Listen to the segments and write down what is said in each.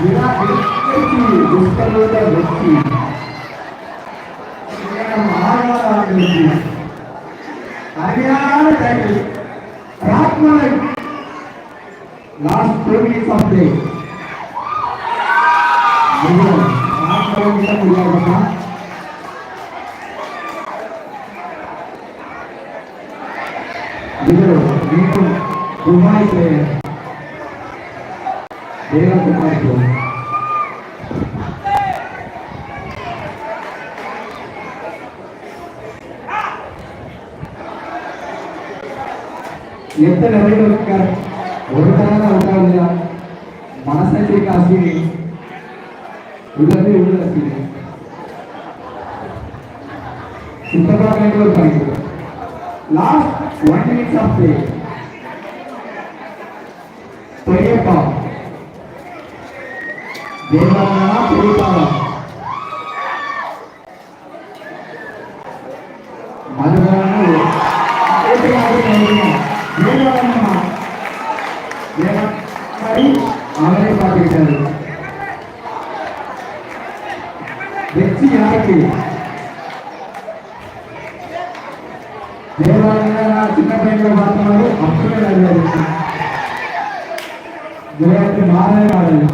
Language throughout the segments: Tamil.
विना व्यक्ति जिसका बोलता व्यक्ति Last two minutes of play. Last two minutes of play. Video, video, provide எத்தனை ரன் இருக்கார் ஒரு தடவை அவுட் ஆகலையா மனசாட்சி காசு உள்ளது உள்ள அஸ்வினி சுத்தமாக வேண்டிய ஒரு point last one minutes of play பெரியப்பா. தேவாலயா பெரியப்பாவா மாதிரி அப்படியே நல்லது விளையாட்டு மாறவே மாறல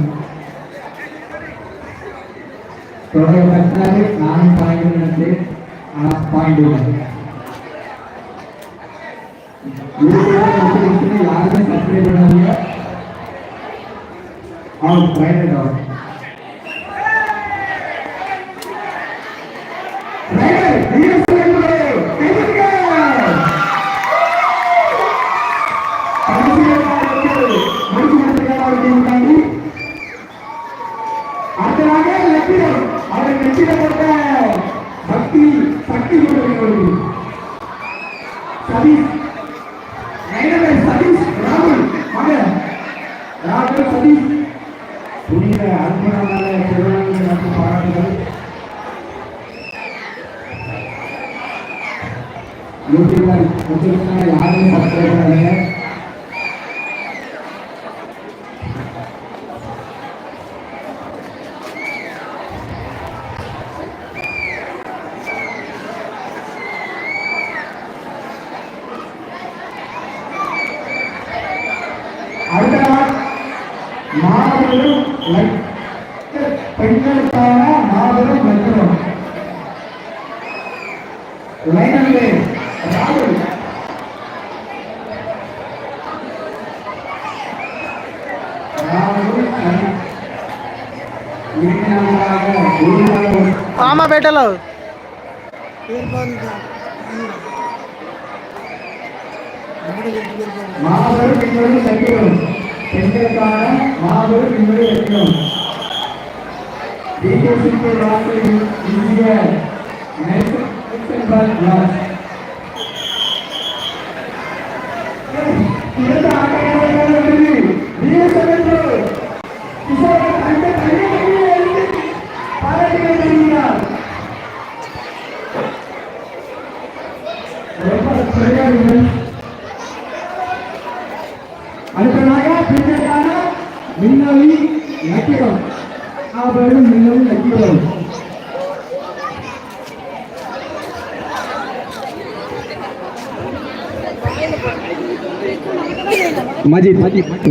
பெற்றாரு நானும் பாயிண்ட் நினைச்சேன் ஆனா பாயிண்ட் யாருமே சப்ஸ்கிரைப் பண்ணாதீங்க அவன் அவர் அடுத்ததாக லட்சியம் அவர் லட்சியப்பட்ட பக்தி சக்தி கொடுக்கிறது சதீஷ் நயனவே சதீஷ் ராகுல் வாங்க ராகுல் சதீஷ் புனித அற்புதமான திருவிழாவில் மற்றும் பாராட்டுகள் யூடியூபர் முக்கியமான யாரும் சப்ஸ்கிரைப் பண்ணாதீங்க அடுத்த நாள் மாபெரும் லட்ச பெண்களுக்கான மாபெரும் லட்சணம் லைனல்லே ராகுல் ராகுல் சரி. இறுதியாக വിജയത്താണ് മഹാഗുരു ഇവിടെ എത്തും ബി ജെ പിക്ക് വാർത്തയിൽ ഇന്ത്യ നേതൃത്വം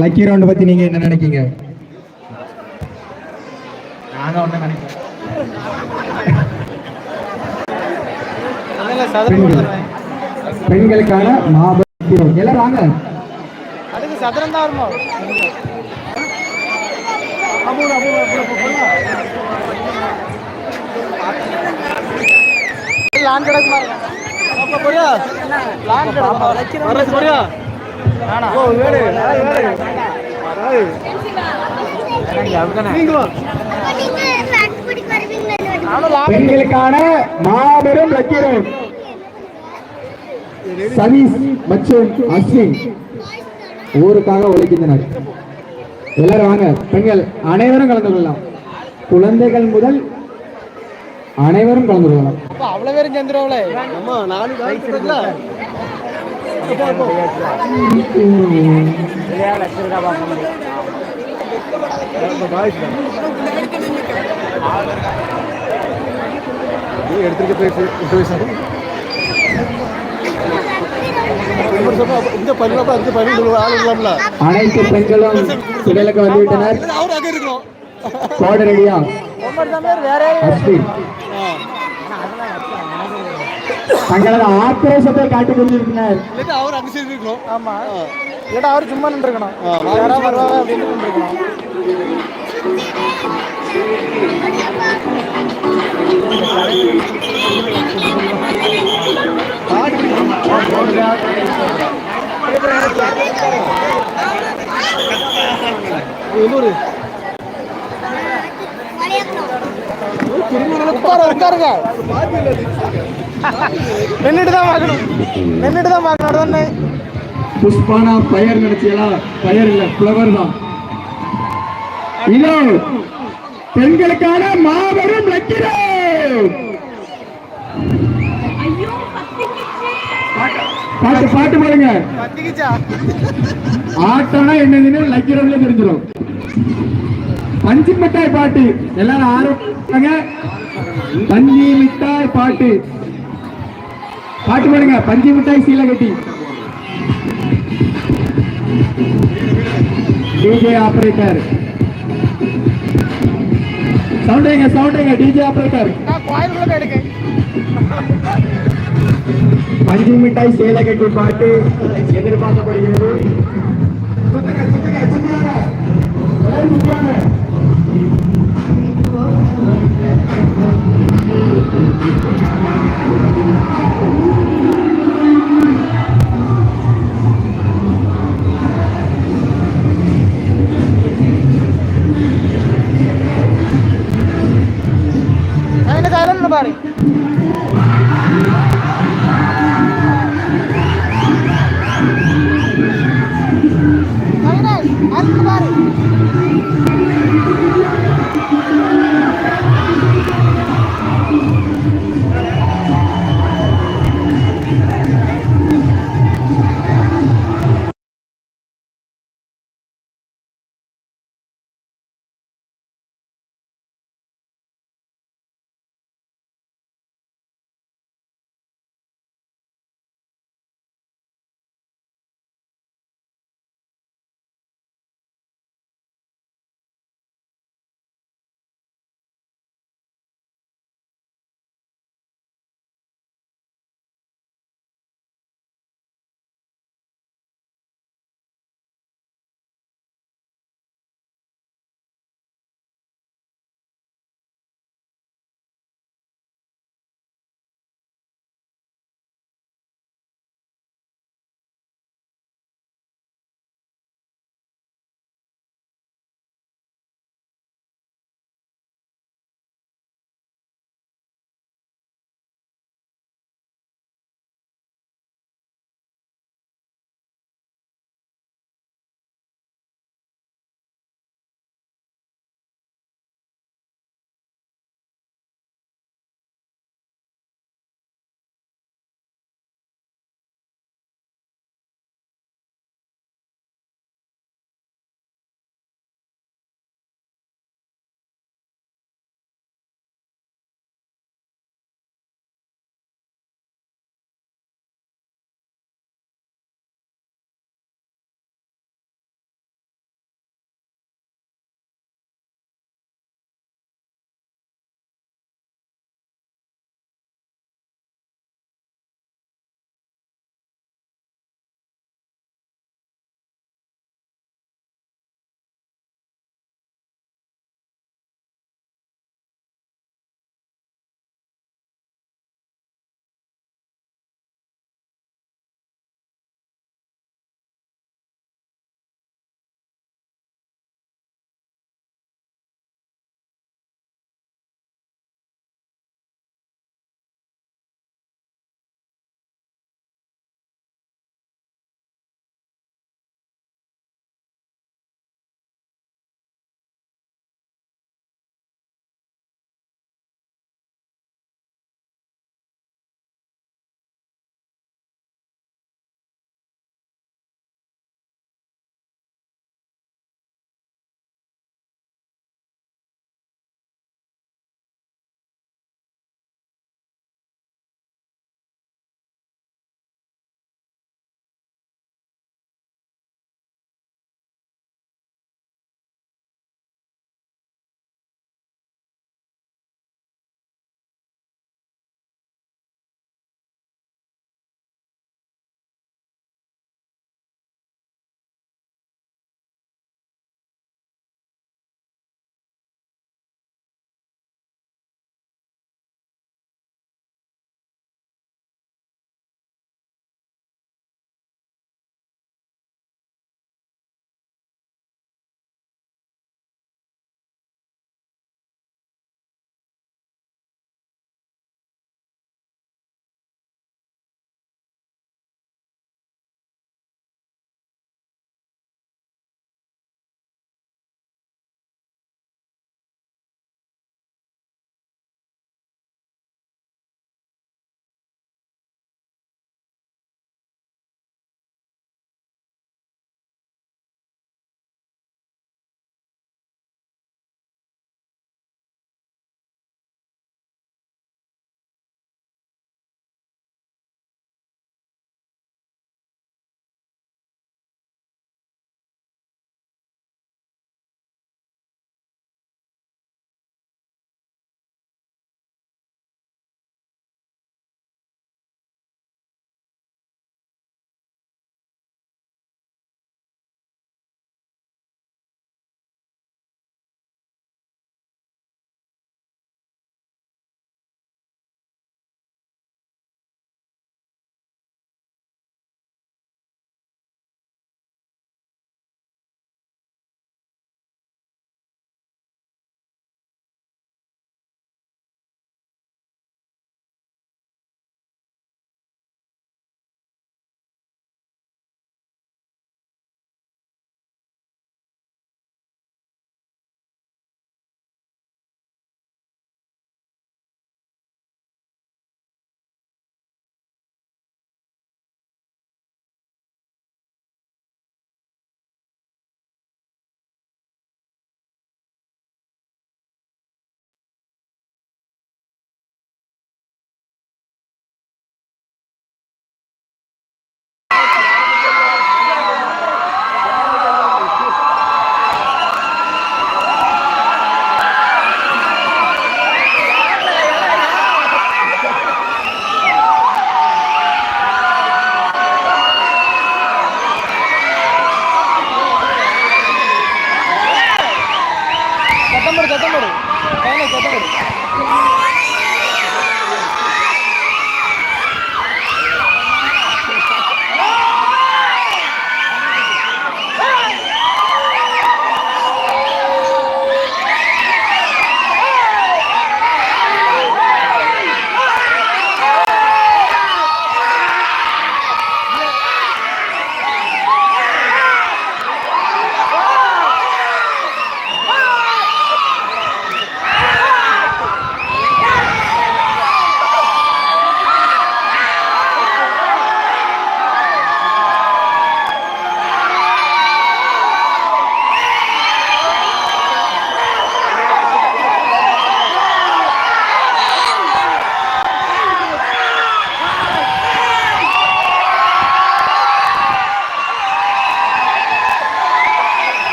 லக்கி ரவுண்ட் பத்தி நீங்க என்ன நினைக்கீங்க? நாங்க ஒண்ணு நினைக்கிறோம் பெண்களுக்கான மாபெரும் எல்லாரும் வாங்க. அதுக்கு சதுரம் தான் வருமா? லான் கிடக்கு மாதிரி அப்ப புரியா லான் கிடக்கு பெண்களுக்கான மாபெரும் லக்கிரம் சதீஷ் மற்றும் அஸ்வின் ஊருக்காக உழைக்கின்றனர். எல்லாரும் வாங்க. பெண்கள் அனைவரும் கலந்து கொள்ளலாம். குழந்தைகள் முதல் அனைவரும் கலந்து கொள்ளலாம். அப்ப அவ்வளவு பேரும் சேர்ந்துருவாங்களே? எடுத்துட்டு போய் வயசு இந்த பல்லப்ப அஞ்சு பன்னெண்டு ஆள் இருக்கலாம்ல அனைத்து பெண்களும் திடலுக்கு வந்துவிட்டனர் அவர் அங்கே ரெடியா வேற தங்களது ஆக்ரோஷத்தை காட்டிக் கொண்டிருக்கிறார் இல்லாட்டி அவர் அங்கே சேர்ந்து இருக்கணும் ஆமா. இல்லாட்டா அவர் சும்மா நின்றுக்கணும் யாராவது வருவாங்க அப்படின்னு நின்றுக்கணும் இன்னொரு உட்கார உட்காருங்க. நின்றுட்டு தான் பார்க்கணும். நின்றுட்டு தான் பார்க்கணும் புஷ்பானா பயர் நினைச்சீங்களா பயர் இல்ல புலவர் தான். இதோ பெண்களுக்கான மாபெரும் லக்கிரம் பாட்டு பாட்டு பாருங்க பத்திக்கிச்சா ஆட்டம்னா என்னதுன்னு லக்கிரம்ல தெரிஞ்சிடும். பஞ்சு மிட்டாய் பாட்டு. எல்லாரும் ஆரோக்கிய பஞ்சு மிட்டாய் பாட்டு. பாட்டு பாருங்க பஞ்சு மிட்டாய் சீல கட்டி. டிஜே ஆபரேட்டர் சவுண்டேங்க சவுண்டேங்க டிஜே ஆபரேட்டர் பஞ்சு மிட்டாய் சேலை கட்டி பாட்டு எதிர்பார்க்கப்படுகிறது.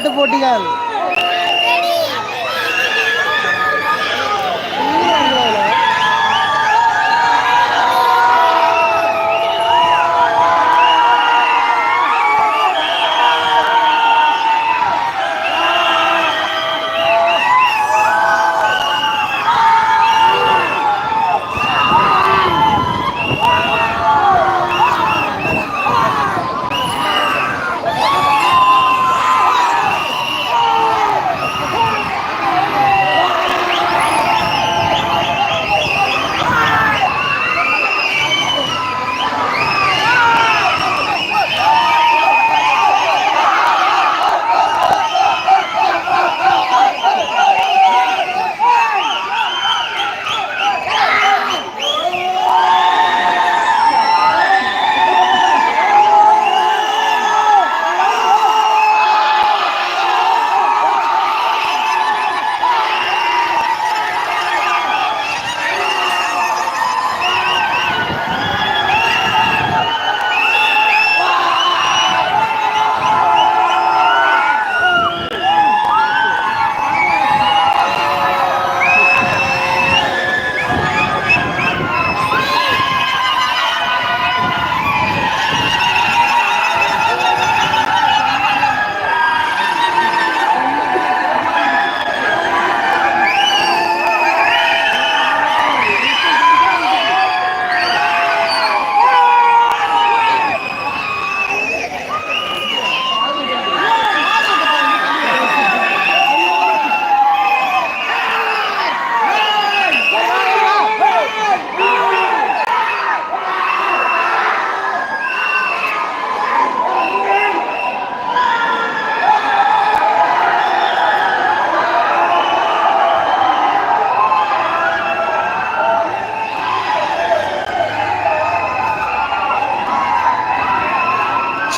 விளையாட்டு போட்டிகள்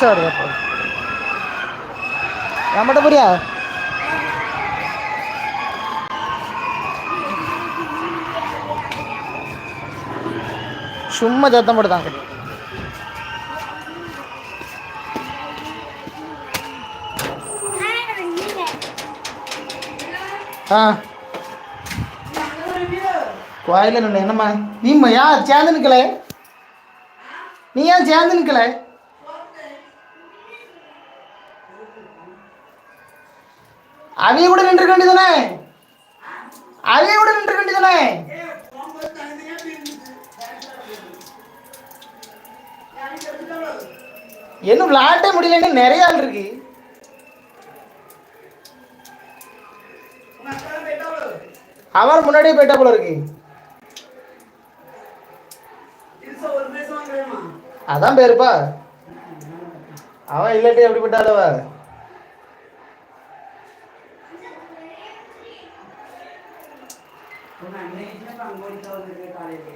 ഉച്ചയായിരുന്നു അപ്പോൾ. നമ്മുടെ പുരിയ? ചുമ്മ ചത്തം കൊടുത്താൽ കോയിലുണ്ട് എന്നമ്മ നീ ചേർന്ന് നിൽക്കളേ നീ ഞാൻ ചേർന്ന് നിൽക്കളേ அவைய கூட நின்று வேண்டியதானே அவைய கூட நின்று வேண்டியதானே இன்னும் விளையாட்டே முடியலன்னு நிறைய ஆள் இருக்கு. அவன் முன்னாடியே போயிட்டா போல இருக்கு. அதான் பேருப்பா. அவன் இல்லாட்டி எப்படி போட்டாளவ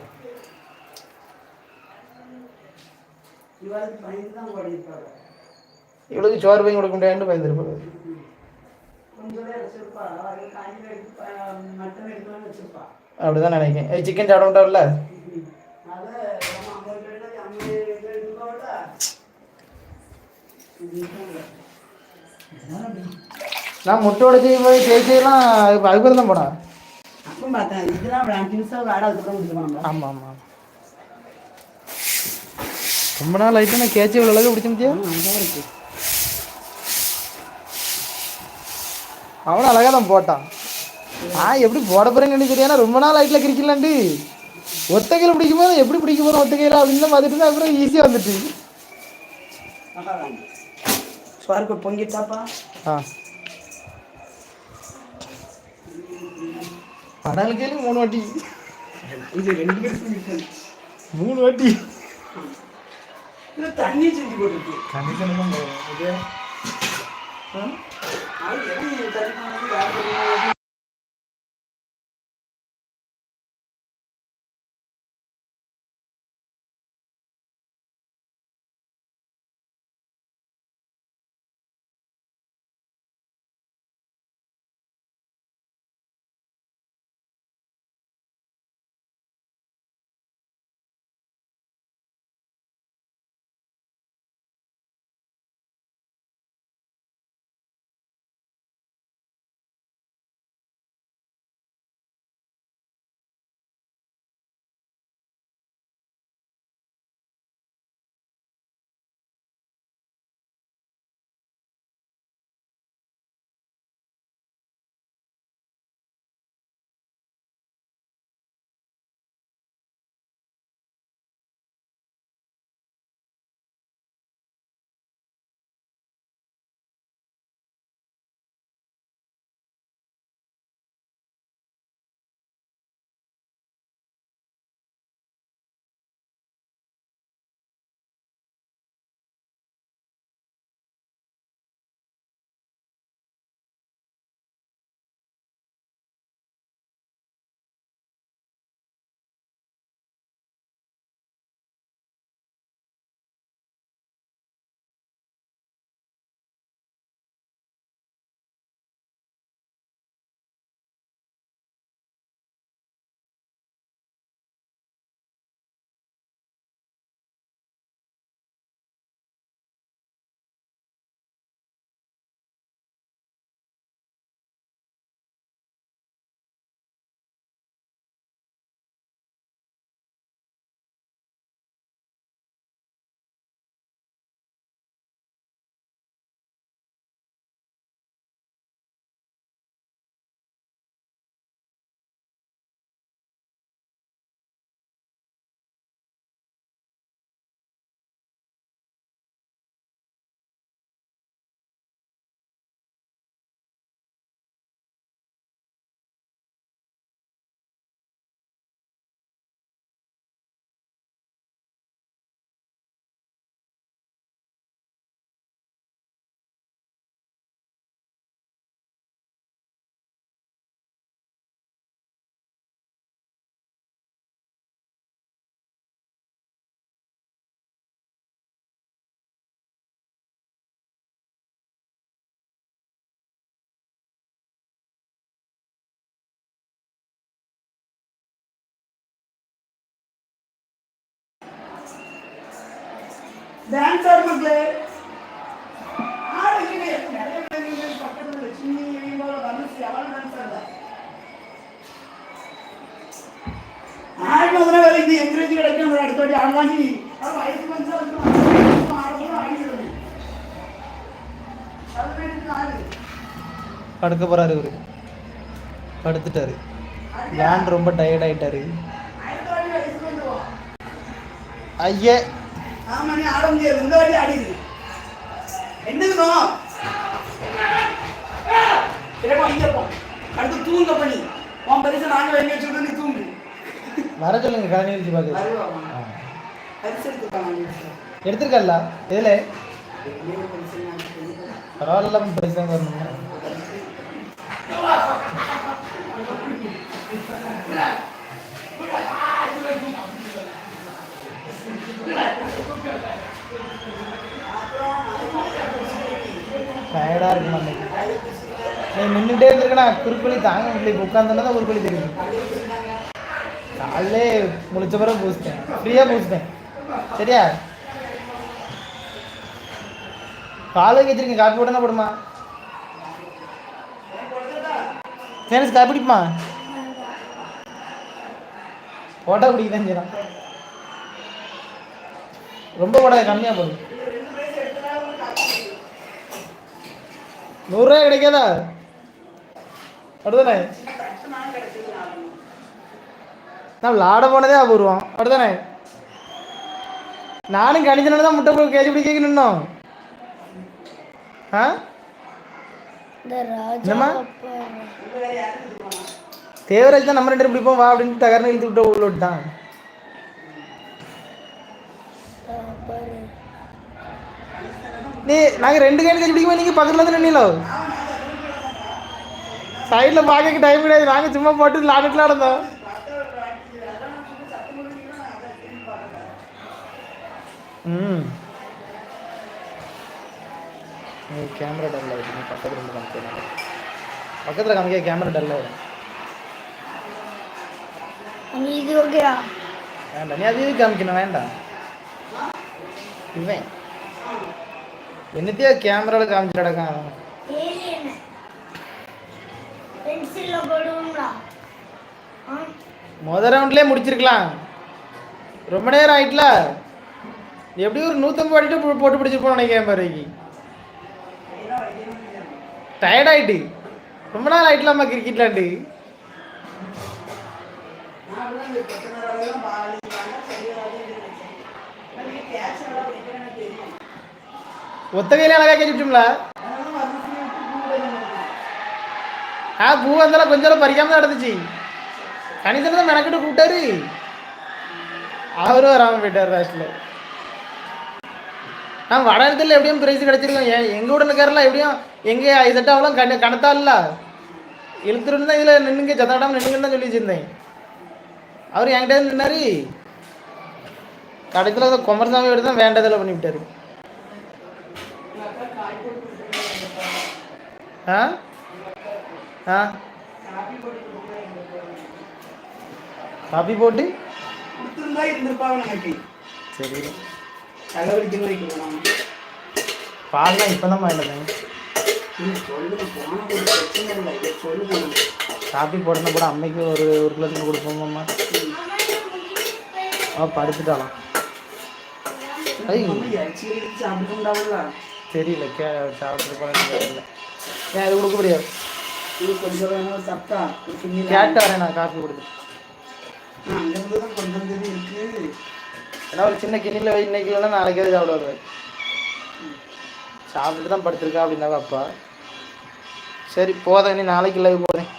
இவளுக்கு சோறு போய் கொடுக்க முடியாதுன்னு பயந்துருப்பாங்க அப்படிதான் நினைக்கிறேன். ஏய் சிக்கன் சாப்பிட மாட்டாவில்ல நான் முட்டை உடச்சி போய் தேய்ச்சியெல்லாம் அதுக்கு தான் போனேன் அப்பவும் பார்த்தேன் இதெல்லாம் அஞ்சு நிமிஷம் ஆடை அதுக்கப்புறம் கொடுத்துருவாங்க ஆமாம் ஆமாம் ரொம்ப நாள் ஆயிட்டு நான் கேட்சி இவ்வளோ அளவுக்கு பிடிச்சிருந்தியா அழகாக இருக்கு அவனும் அழகாக தான் போட்டான் நான் எப்படி போட போறேன்னு தெரியாது ரொம்ப நாள் ஆயிட்டுல கிரிக்கலாண்டு ஒத்த கையில் பிடிக்கும் போது எப்படி பிடிக்க போகிறோம் ஒத்த கையில் அப்படின்னு தான் பார்த்துட்டு இருந்தேன் அப்புறம் ஈஸியாக வந்துட்டு பொங்கிட்டாப்பா ஆ படால் கேள்வி மூணு வாட்டி. இது ரெண்டு பேருக்கு மூணு வாட்டி. இது தண்ணி செஞ்சு எப்படி தண்ணி போனது யார் டான்ஸர் மக்களே ஆடுகிறே நிறைய வரைக்கும் என்கரேஜ் கிடைக்கும் ஒரு அடுத்த படுக்க போறாரு இவரு. படுத்துட்டாரு. வேன் ரொம்ப டயர்ட் ஆயிட்டாரு. ஐயே ஆமா நீ ஆட முடியாது. இந்த வாட்டி ஆடிடு. என்னதுக்கும் இல்லப்பா இங்க போ அடுத்து தூங்க பண்ணி. உன் பரிசு நாங்க வெளியே வச்சுட்டு நீ தூங்கு. வர சொல்லுங்க கலை நிகழ்ச்சி வருவாமா பரிசு எடுத்துக்கலாம் எடுத்திருக்கல்ல எதுல? பரிசு நான் பரவாயில்ல பைசா டயர்டாக இருக்கு நம்ம நின்றுட்டே இருந்திருக்கனா? குறுக்குழி தாங்க முடியல. இப்போ தான் குறுக்குழி தெரியும். காலையிலே முழிச்ச பிறகு பூசிட்டேன். ஃப்ரீயாக பூசிட்டேன். சரியா? பால் வாங்கி வச்சிருக்கேன் காப்பி போட்டா போடுமா? ஃபேனஸ் காப்பி பிடிக்குமா போட்டா குடிக்கிறேன் செய்யலாம் ரொம்ப போட கம்மியாக போகுது நூறுரூவா கிடைக்காதா? அப்படிதானே? நான் விளாட போனதே அபூர்வம். அப்படிதானே? நானும் கணிதனோட தான் முட்டை கேஜி பிடிக்க நின்னோம். ஆ? தேவராஜ் தான் நம்ம ரெண்டு பிடிப்போம் வா அப்படின்னு தகர்னு இழுத்து விட்டு உள்ள விட்டான் பாரு நீ நாங்கள் ரெண்டு கேட்டு கட்சி பிடிக்கும்போது நீங்கள் பக்கத்தில் வந்து நின்னீங்களோ சைடில் பார்க்க டைம் கிடையாது நாங்கள் சும்மா போட்டு விளாண்டுட்டு நடந்தோம் ம் நீ கேமரா டல் ஆகிடுச்சு நீ பக்கத்தில் இருந்து காமிக்க பக்கத்தில் காமிக்க கேமரா டல் ஆகிடும் அங்க இது ஓகேயா வேண்டாம் நீ அது எதுக்கு காமிக்கணும் வேண்டாம் இவன் என்னத்தையோ கேமராவில் காமிச்சிட்டு நடக்கான் முத ரவுண்ட்லேயே முடிச்சிருக்கலாம். ரொம்ப நேரம் ஆயிட்டல. எப்படி ஒரு நூற்றம்பது வாட்டிட்டு போ- போட்டு பிடிச்சிருப்போம் நினைக்கிறேன் பாருக்கு டயர்ட் ஆயிட்டு. ரொம்ப நாள் ஆயிட்டலாமா கிரிக்கெட் ஒத்தகையில அழகாக கையில அழகா ஆ பூ வந்தாலும் கொஞ்சம் பறிக்காம தான் நடந்துச்சு. கணிதன் தான் மெனக்கிட்டு கூப்பிட்டாரு. அவரும் வராமல் போயிட்டார் லாஸ்ட்டில் நான் வட இடத்துல எப்படியும் பிரைஸ் கிடச்சிருக்கோம் ஏன் எங்கள் உடனுக்காரெல்லாம் எப்படியும் எங்கே இதட்டாவெல்லாம் கண கணத்தால இழுத்துட்டு தான் இதில் நின்றுங்க சத்தாடாமல் நின்றுங்கன்னு தான் சொல்லி வச்சிருந்தேன். அவர் என்கிட்ட நின்னாரு. கடைசியில் குமரசாமி எடுத்து தான் வேண்டதில் பண்ணிவிட்டாரு. ஆ? ஆ? காப்பி போட்டு? சரி. பால்லாம் இப்போ தான் வாங்கிட்டேன் காப்பி போடணும் கூட அம்மைக்கு ஒரு ஒரு கிலோத்துக்கு கொடுப்போமாம்மா. ஆ படுத்துட்டாலாம் ஐய் தெரியல கே சாப்பிட்டு தெரியல. ஏன் இது கொடுக்க முடியாது. கேட்டு வரேன் நான் காப்பி கொடுத்து ஏன்னா ஒரு சின்ன கிண்ணியில் வை இன்னைக்கு இல்லைன்னா நாளைக்கே சாப்பிடுவாரு சாப்பிட்டுட்டு தான் படுத்திருக்கா அப்படின்னாவா அப்பா சரி போதேன் நீ நாளைக்கு லைவ் போதேன்